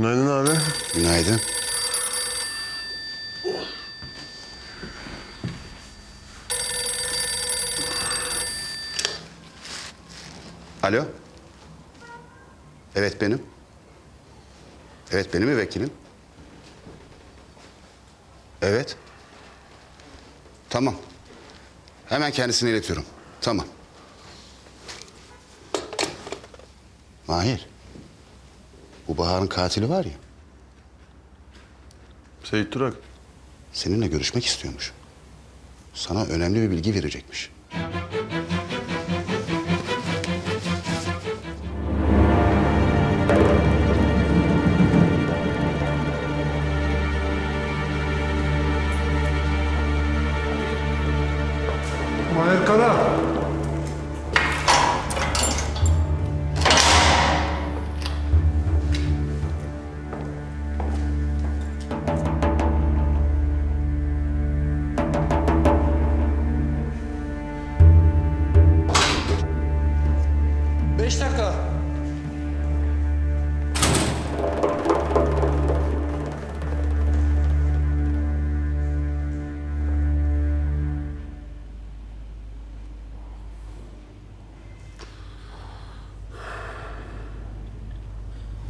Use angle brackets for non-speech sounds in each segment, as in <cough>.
Günaydın abi. Günaydın. Alo. Evet benim. Evet benim müvekkilim. Evet. Tamam. Hemen kendisine iletiyorum. Tamam. Mahir. Bu Bahar'ın katili var ya. Seyit Durak. Seninle görüşmek istiyormuş. Sana önemli bir bilgi verecekmiş.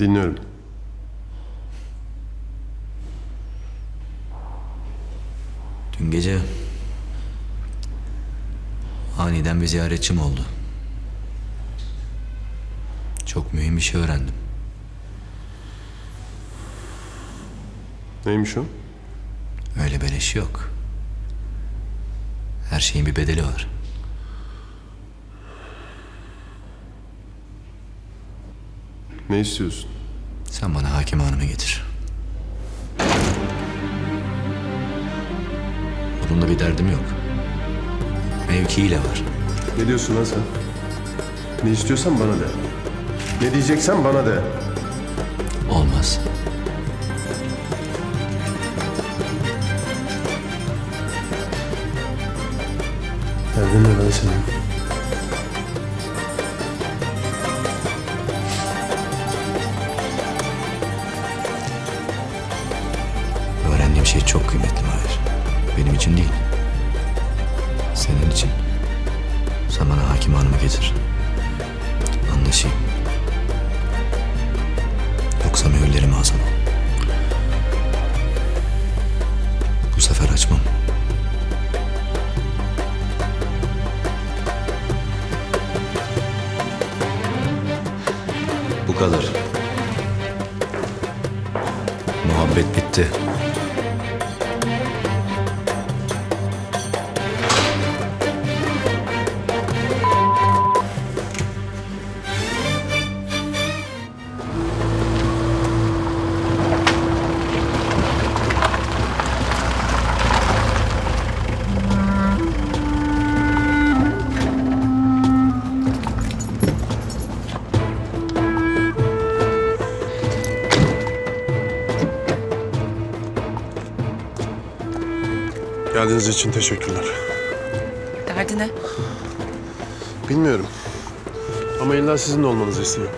Dinliyorum. Dün gece aniden bir ziyaretçim oldu. Çok mühim bir şey öğrendim. Neymiş o? Öyle beleş yok. Her şeyin bir bedeli var. Ne istiyorsun? Sen bana hakim hanımı getir. Onunla bir derdim yok. Mevkiiyle var. Ne diyorsun lan sen? Ne istiyorsan bana de. Ne diyeceksen bana de. Olmaz. Derdin ne lan senin? Çok kıymetli Mahir. Benim için değil. Senin için. Sen bana hakim hanımı getir. Anlaşayım. Yoksa mühürlerimi alsam. Bu sefer açmam. Bu kadar. Muhabbet bitti. Geldiğiniz için teşekkürler. Derdi ne? Bilmiyorum. Ama illa sizin de olmanızı istiyorum.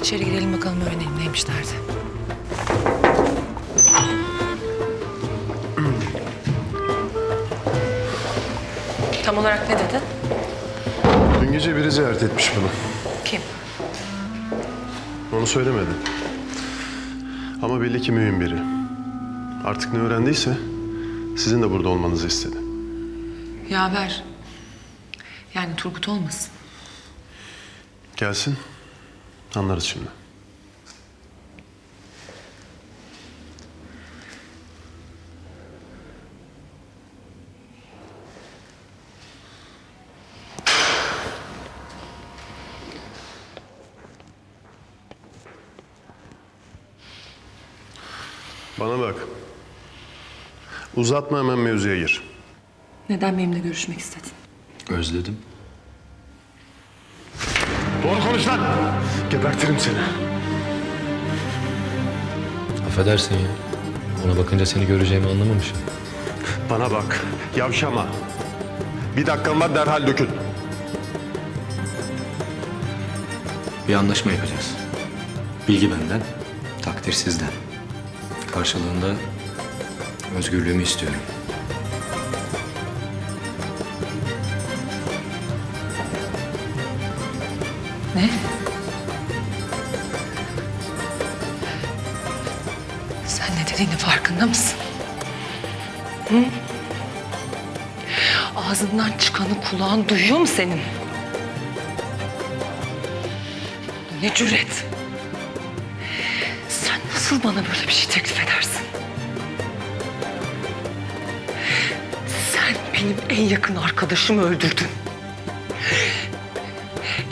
İçeri girelim bakalım öğrenelim neymiş derdi. <clears throat> Tam olarak ne dedi? Dün gece biri ziyaret etmiş bunu. Kim? Onu söylemedi. Ama belli ki mühim biri. Artık ne öğrendiyse sizin de burada olmanızı istedi. Yaver. Yani Turgut olmasın. Gelsin. Anlarız şimdi. Bana bak. Uzatma hemen mevzuya gir. Neden benimle görüşmek istedin? Özledim. Doğru konuş lan! Gebertirim seni. Affedersin ya. Ona bakınca seni göreceğimi anlamamışım. Bana bak. Yavşama. Bir dakikan var derhal dökül. Bir anlaşma yapacağız. Bilgi benden, takdir sizden. Karşılığında özgürlüğümü istiyorum. Ne? Sen ne dediğinin farkında mısın? Hı? Ağzından çıkanı kulağın duyuyor mu senin? Ne cüret? Sen nasıl bana böyle bir şey teklif edersin? Benim en yakın arkadaşımı öldürdün.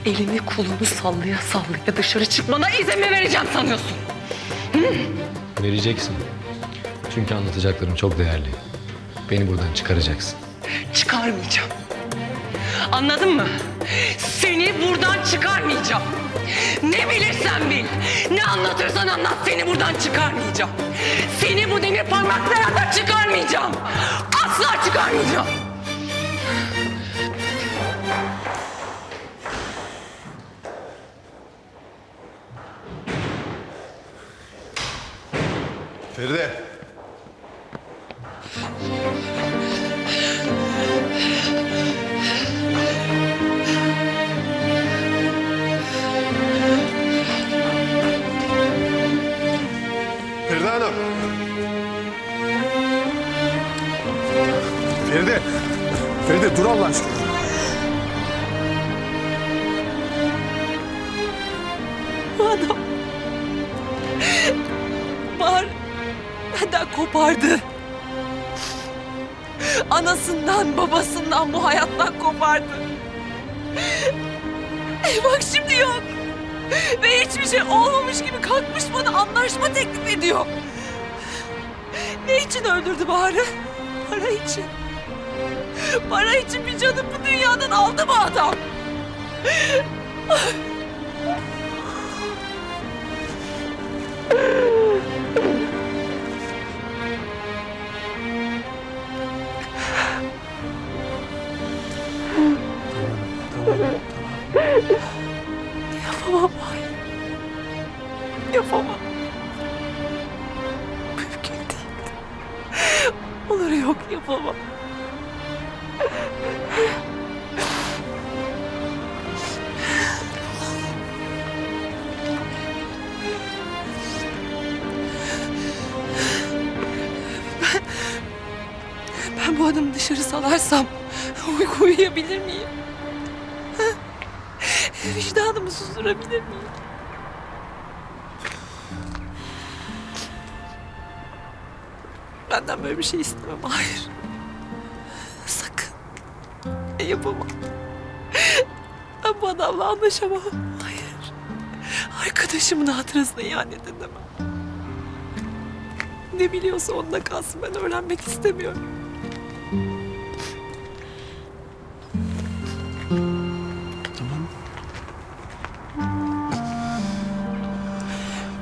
Elini kolunu sallaya sallaya dışarı çıkmana izin mi vereceğim sanıyorsun? Vereceksin. Çünkü anlatacaklarım çok değerli. Beni buradan çıkaracaksın. Çıkarmayacağım. Anladın mı? Seni buradan çıkarmayacağım. Ne bilirsen bil. Ne anlatırsan anlat seni buradan çıkarmayacağım. Seni bu demir parmaklarından çıkarmayacağım. Asla çıkarmayacağım. Feride. Feride. Feride dur Allah aşkına. Bahar benden kopardı. Anasından, babasından, bu hayattan kopardı. E bak şimdi yok. Ve hiçbir şey olmamış gibi kalkmış bana anlaşma teklif ediyor. Ne için öldürdü Bahar'ı? Para için. Para için bir canı bu dünyadan aldı mı adam? Bu adamı dışarı salarsam uyku uyuyabilir miyim? Vicdanımı susturabilir miyim? Benden böyle bir şey istemem. Hayır. Sakın. Yapamam. Ben bu adamla anlaşamam. Hayır. Arkadaşımın hatırasına ihanet edemem. Ne biliyorsa onda kalsın. Ben öğrenmek istemiyorum.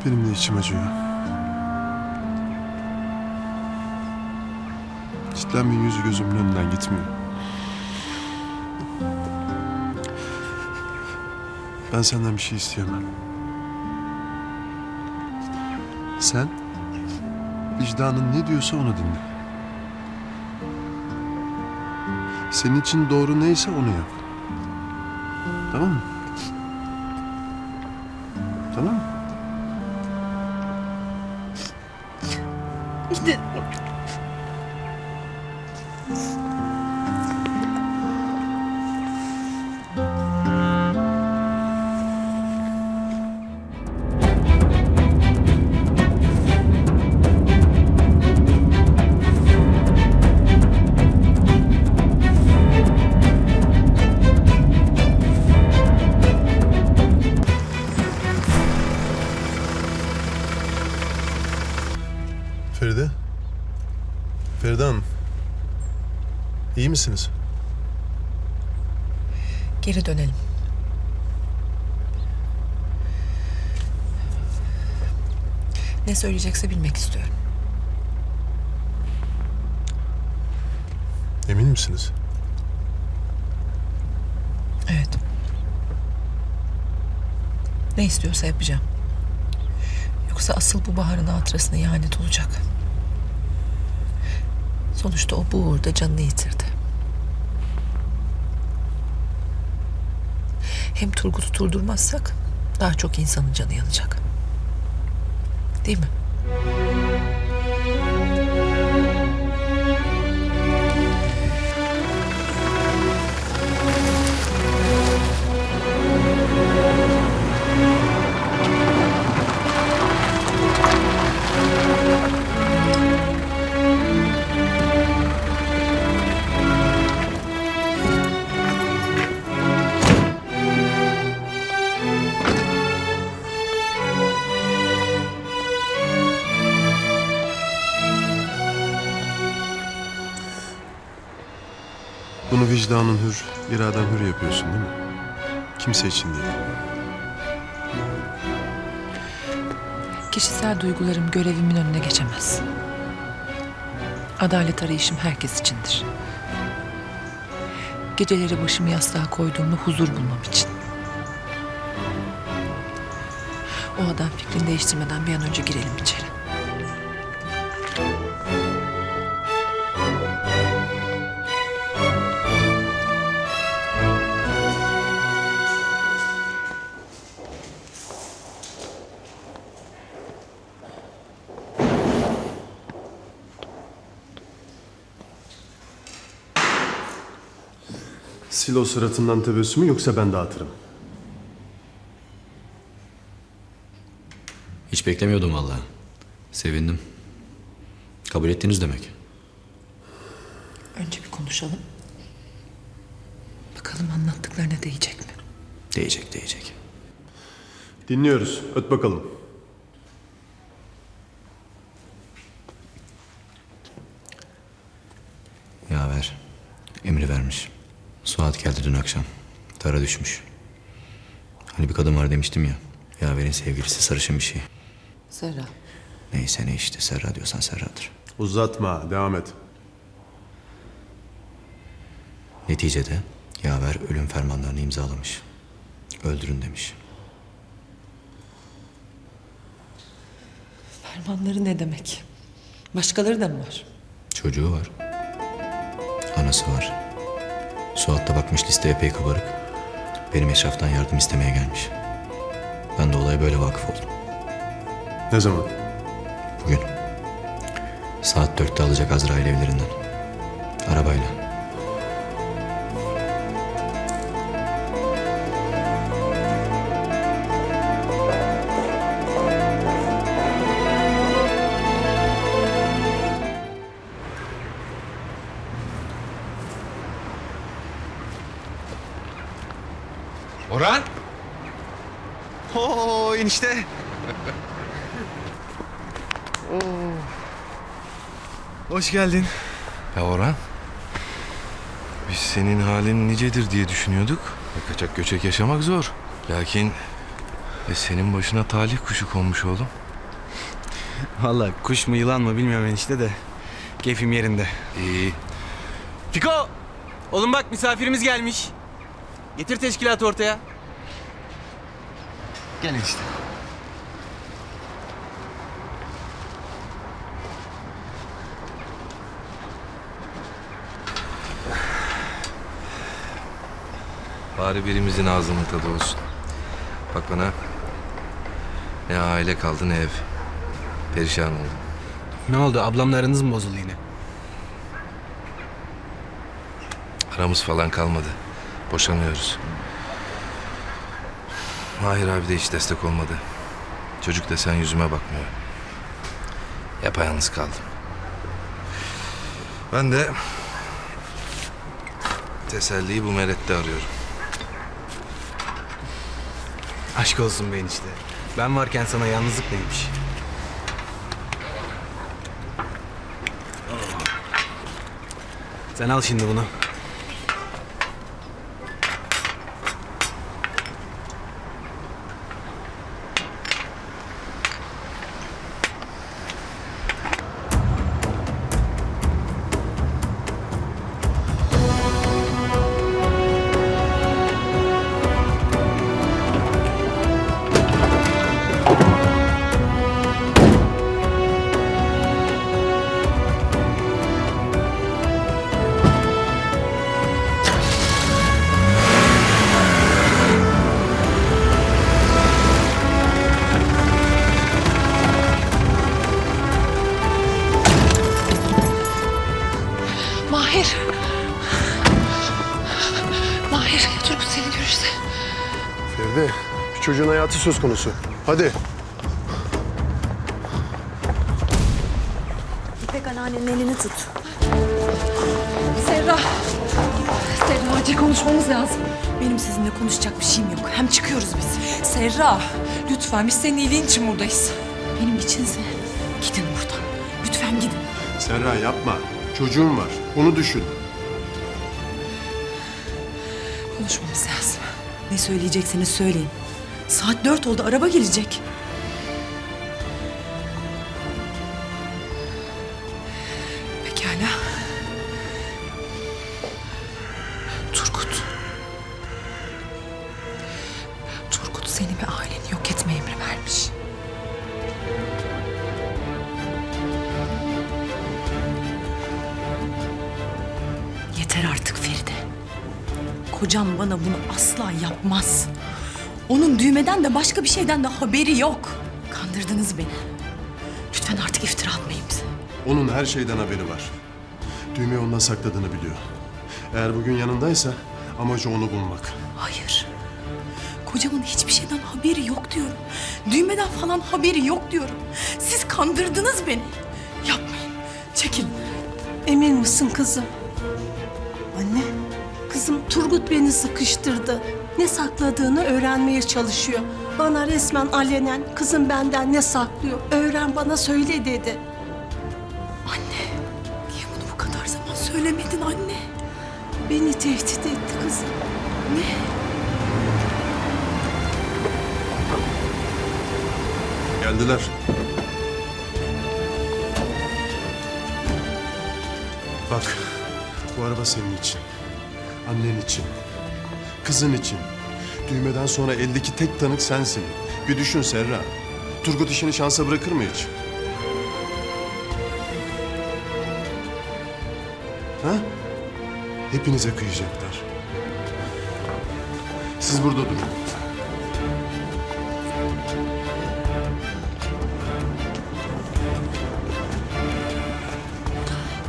Benim de içim acıyor. Cidden bir yüzü gözümün önünden gitmiyor. Ben senden bir şey isteyemem. Sen vicdanın ne diyorsa onu dinle. Senin için doğru neyse onu yap. Tamam mı? Feride. Misiniz? Geri dönelim. Ne söyleyecekse bilmek istiyorum. Emin misiniz? Evet. Ne istiyorsa yapacağım. Yoksa asıl bu Bahar'ın hatırasına ihanet olacak. Sonuçta o bu uğurda canını yitirdi. Hem Turgut'u durdurmazsak daha çok insanın canı yanacak. Değil mi? İraden hür yapıyorsun değil mi? Kimse için değil. Kişisel duygularım görevimin önüne geçemez. Adalet arayışım herkes içindir. Geceleri başımı yastığa koyduğumda huzur bulmam için. O adam fikrini değiştirmeden bir an önce girelim içeri. Sil o suratından tebessümü yoksa ben dağıtırım. Hiç beklemiyordum vallahi. Sevindim. Kabul ettiniz demek. Önce bir konuşalım. Bakalım anlattıklarına değecek mi? Değecek değecek. Dinliyoruz. Öt bakalım. Yaver. Emri vermiş. Suat geldi dün akşam. Tara düşmüş. Hani bir kadın var demiştim ya. Yaver'in sevgilisi sarışın bir şey. Serra. Neyse ne işte Serra diyorsan Serra'dır. Uzatma. Devam et. Neticede Yaver ölüm fermanlarını imzalamış. Öldürün demiş. Fermanları ne demek? Başkaları da mı var? Çocuğu var. Anası var. Suat da bakmış liste epey kabarık. Benim eşraftan yardım istemeye gelmiş. Ben de olaya böyle vakıf oldum. Ne zaman? Bugün. Saat dörtte alacak Azrail evlerinden. Arabayla. Hoş geldin. Ya Orhan. Biz senin halin nicedir diye düşünüyorduk. E, Kaçak göçek yaşamak zor. Lakin e, senin başına talih kuşu konmuş oğlum. Vallahi kuş mu yılan mı bilmiyorum enişte de. Keyfim yerinde. İyi. Fiko! Oğlum bak misafirimiz gelmiş. Getir teşkilatı ortaya. Gel enişte. Bari birimizin ağzının tadı olsun. Bak bana. Ne aile kaldı ne ev. Perişan oldum. Ne oldu ablamla aranız mı bozuldu yine? Aramız falan kalmadı. Boşanıyoruz. Mahir abi de hiç destek olmadı. Çocuk desen yüzüme bakmıyor. Yapayalnız kaldım. Ben de teselliyi bu merette arıyorum. Aşk olsun be enişte. Ben varken sana yalnızlık neymiş? Sen al şimdi bunu. Mahir. Mahir ya Turgut seni görürse. Feride bir çocuğun hayatı söz konusu. Hadi. İpek anneannenin elini tut. Serra. Serra acil konuşmamız lazım. Benim sizinle konuşacak bir şeyim yok. Hem çıkıyoruz biz. Serra lütfen biz senin iyiliğin için buradayız. Benim içinse gidin buradan. Lütfen gidin. Serra yapma. Çocuğun var. Onu düşün. Konuşmamız lazım. Ne söyleyecekseniz söyleyin. Saat dört oldu. Araba gelecek. De başka bir şeyden de haberi yok. Kandırdınız beni. Lütfen artık iftira atmayın bize. Onun her şeyden haberi var. Düğmeyi ondan sakladığını biliyor. Eğer bugün yanındaysa amacı onu bulmak. Hayır. Kocamın hiçbir şeyden haberi yok diyorum. Düğmeden falan haberi yok diyorum. Siz kandırdınız beni. Yapmayın. Çekilin. Emin misin kızım? Turgut beni sıkıştırdı. Ne sakladığını öğrenmeye çalışıyor. Bana resmen alenen kızım benden ne saklıyor? Öğren bana söyle dedi. Anne. Niye bunu bu kadar zaman söylemedin anne? Beni tehdit etti kızım. Ne? Geldiler. Bak, bu araba senin için. Annen için. Kızın için. Düğmeden sonra eldeki tek tanık sensin. Bir düşün Serra. Turgut işini şansa bırakır mı hiç? Ha? Hepinize kıyacaklar. Siz burada durun.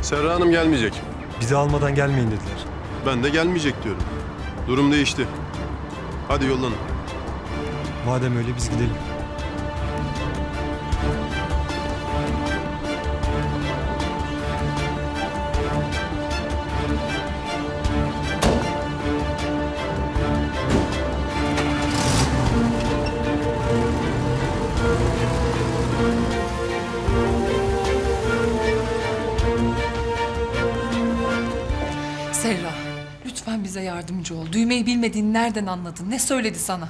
Serra Hanım gelmeyecek. Bizi almadan gelmeyin dediler. Ben de gelmeyecek diyorum. Durum değişti. Hadi yollanın. Madem öyle biz gidelim. Nereden anladın? Ne söyledi sana?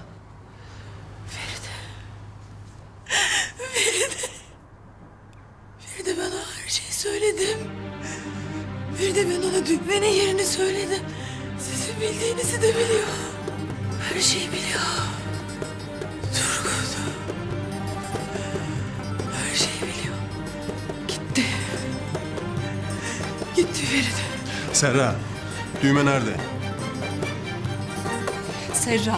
Bir de ben ona her şeyi söyledim. Bir de ben ona düğmenin yerini söyledim. Sizin bildiğinizi de biliyor. Her şeyi biliyor. Turgut. Her şeyi biliyor. Gitti. Gitti Feride. Serra, düğme nerede? Serra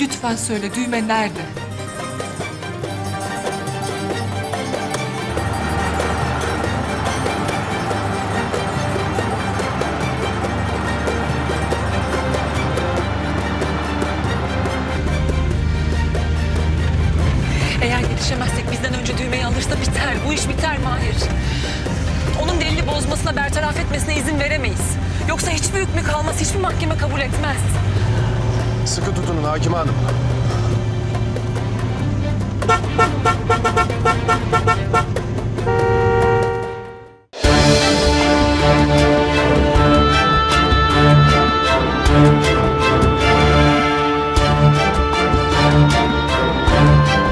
lütfen söyle düğme nerede? Eğer yetişemezsek bizden önce düğmeyi alırsa biter. Bu iş biter Mahir. Onun delili bozmasına, bertaraf etmesine izin veremeyiz. Yoksa hiçbir hükmü kalmaz, hiçbir mahkeme kabul etmez. Sıkı tutunun Hakim Hanım.